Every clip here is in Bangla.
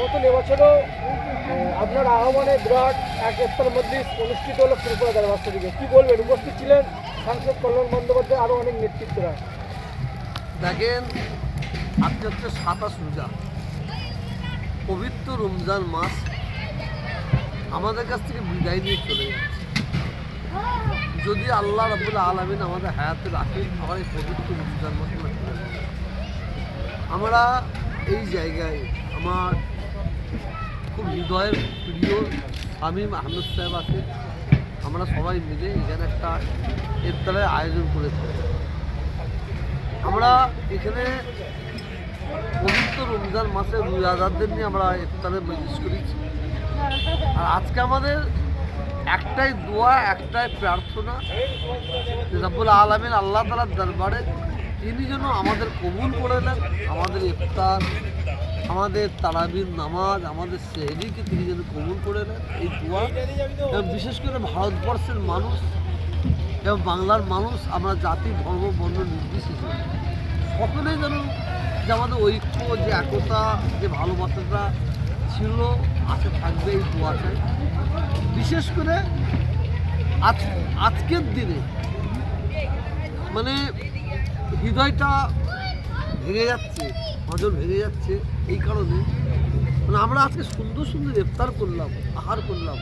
মতন এবছরও আপনার আহ্বানে বিরাট এক ইফতার মজলিস অনুষ্ঠিত হলো ত্রিপুরা দরবার শরীফে কি বলবেন? উপস্থিত ছিলেন সাংসদ কল্যাণ বন্দ্যোপাধ্যায়, আরও অনেক নেতৃত্বরা। দেখেন, আজকে হচ্ছে সাতাশ রোজা। পবিত্র রমজান মাস আমাদের কাছ থেকে বিদায় নিয়ে চলে যাচ্ছে। যদি আল্লাহ রাবুল আলমিন আমাদের হায়াতে রাখে আমার এই পবিত্র রমজান মাস আমরা এই জায়গায়, আমার হৃদয়ের প্রিয় শামীম আহমেদ সাহেব আছে আমরা সবাই মিলে এখানে একটা ইফতারের আয়োজন করে থাকি আমরা এখানে পবিত্র রমজান মাসে রোজাদারদের নিয়ে আমরা ইফতারে মজলিস করেছি। আর আজকে আমাদের একটাই দোয়া, একটাই প্রার্থনা যে রাব্বুল আলমিন আল্লাহ তালার দরবারে তিনি যেন আমাদের কবুল করে নেন, আমাদের ইফতার আমাদের তারাবির নামাজ, আমাদের সেহরিকে তিনি যেন কবুল করে নেন, এই দোয়া। এবং বিশেষ করে ভারতবর্ষের মানুষ এবং বাংলার মানুষ, আমরা জাতি, ধর্ম, বর্ণ নির্বিশেষে সকলে যেন যে আমাদের ঐক্য, যে একতা, যে ভালোবাসাটা ছিল, আছে, থাকবে, এই দোয়া চাই। বিশেষ করে আজ, আজকের দিনে মানে হৃদয়টা ভেঙে যাচ্ছে নজর ভেঙে যাচ্ছে, এই কারণে মানে আমরা আজকে সুন্দর সুন্দর ইফতার করলাম, আহার করলাম।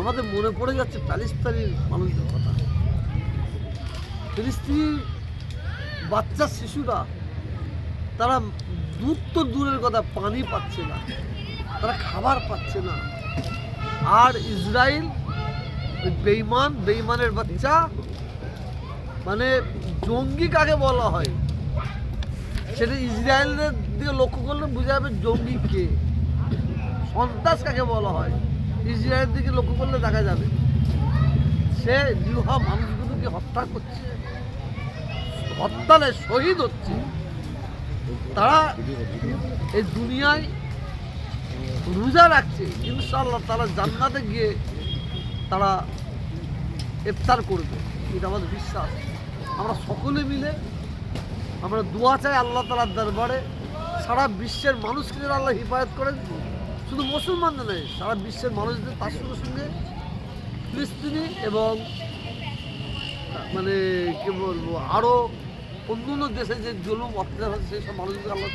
আমাদের মনে পড়ে যাচ্ছে প্যালেস্তানির মানুষদের কথা। ফিলিস্তিনি বাচ্চা শিশুরা, তারা দুধ তো দূরের কথা, পানি পাচ্ছে না, তারা খাবার পাচ্ছে না। আর ইসরায়েল বেইমান বেইমানের বাচ্চা মানে জঙ্গি কাকে বলা হয়? সেটা ইসরায়েলের দিকে লক্ষ্য করলে বোঝা যাবে জঙ্গি কে। সন্ত্রাস কাকে বলা হয়? ইসরায়েলের দিকে লক্ষ্য করলে দেখা যাবে সে নিরীহ মানুষগুলোকে হত্যা করছে, হত্যালে শহীদ হচ্ছে। তারা এই দুনিয়ায় রোজা রাখছে ইনশাল্লাহ তারা জান্নাতে গিয়ে তারা ইফতার করবে। এটা আমাদের বিশ্বাস। আমরা সকলে মিলে আমরা দোয়া চাই আল্লাহ তালার দরবারে, সারা বিশ্বের মানুষকে যেন আল্লাহ হিফায়ত করেন। শুধু মুসলমানদের নয়, সারা বিশ্বের মানুষদের তার সঙ্গে সঙ্গে ফিলিস্তিনি এবং মানে কি বলব আরও অন্য অন্য দেশে যে জলুম, অত্যাচার হচ্ছে সেই সব মানুষদের আল্লাহ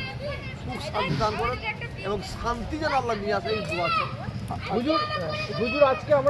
সুখ শান্তি দান করেন এবং শান্তি যেন আল্লাহ নিয়ে আসে, এই দোয়া চাই। হুজুর হুজুর, আজকে আমরা